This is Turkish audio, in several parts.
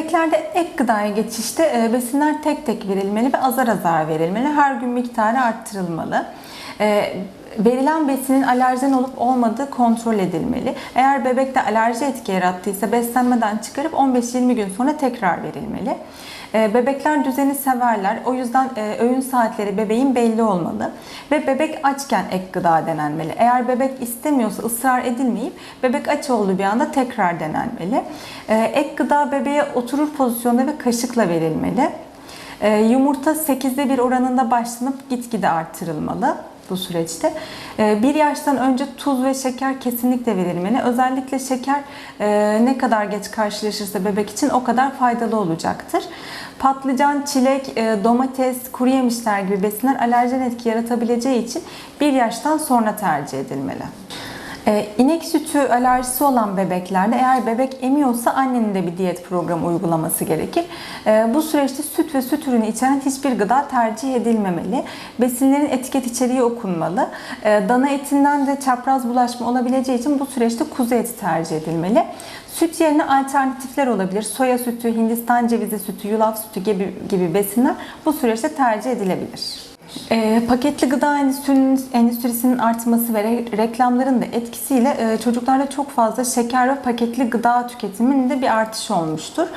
Bebeklerde ek gıdaya geçişte e, besinler tek tek verilmeli ve azar azar verilmeli. Her gün miktarı arttırılmalı. Verilen besinin alerjen olup olmadığı kontrol edilmeli. Eğer bebekte alerji etki yarattıysa beslenmeden çıkarıp 15-20 gün sonra tekrar verilmeli. E, Bebekler düzeni severler. O yüzden e, öğün saatleri bebeğin belli olmalı. Ve bebek açken ek gıda denenmeli. Eğer bebek istemiyorsa ısrar edilmeyip bebek aç olduğu bir anda tekrar denenmeli. E, Ek gıda bebeğe oturur pozisyonda ve kaşıkla verilmeli. E, Yumurta 8'de 1 oranında başlanıp gitgide artırılmalı bu süreçte. E, Bir yaştan önce tuz ve şeker kesinlikle verilmeli. Özellikle şeker e, ne kadar geç karşılaşırsa bebek için o kadar faydalı olacaktır. Patlıcan, çilek, e, domates, kuru yemişler gibi besinler alerjen etki yaratabileceği için bir yaştan sonra tercih edilmeli. Ee, İnek sütü alerjisi olan bebeklerde eğer bebek emiyorsa annenin de bir diyet programı uygulaması gerekir. Ee, Bu süreçte süt ve süt ürünü içeren hiçbir gıda tercih edilmemeli. Besinlerin etiket içeriği okunmalı. Ee, Dana etinden de çapraz bulaşma olabileceği için bu süreçte kuzu eti tercih edilmeli. Süt yerine alternatifler olabilir. Soya sütü, Hindistan cevizi sütü, yulaf sütü gibi, gibi besinler bu süreçte tercih edilebilir. E, paketli gıda endüstrisinin, endüstrisinin artması ve re- reklamların da etkisiyle e, çocuklarda çok fazla şeker ve paketli gıda tüketiminde bir artış olmuştur.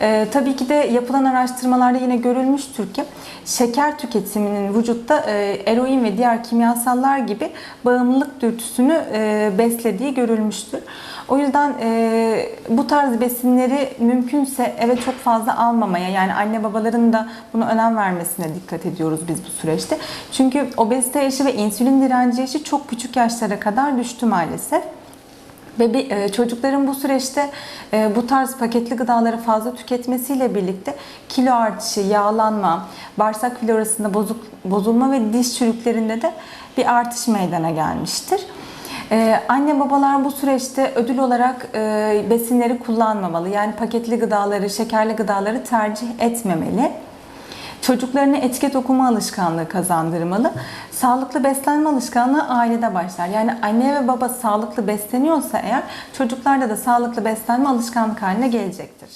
E, tabii ki de yapılan araştırmalarda yine görülmüştür ki şeker tüketiminin vücutta e, eroin ve diğer kimyasallar gibi bağımlılık dürtüsünü e, beslediği görülmüştür. O yüzden e, bu tarz besinleri mümkünse eve çok fazla almamaya yani anne babaların da buna önem vermesine dikkat ediyoruz biz bu süreçte. Çünkü obezite yaşı ve insülin direnci yaşı çok küçük yaşlara kadar düştü maalesef. Bebe e, çocukların bu süreçte e, bu tarz paketli gıdaları fazla tüketmesiyle birlikte kilo artışı, yağlanma, bağırsak florasında bozuk, bozulma ve diş çürüklerinde de bir artış meydana gelmiştir. Ee, anne babalar bu süreçte ödül olarak e, besinleri kullanmamalı. Yani paketli gıdaları, şekerli gıdaları tercih etmemeli. Çocuklarına etiket okuma alışkanlığı kazandırmalı. Sağlıklı beslenme alışkanlığı ailede başlar. Yani anne ve baba sağlıklı besleniyorsa eğer çocuklarda da sağlıklı beslenme alışkanlık haline gelecektir.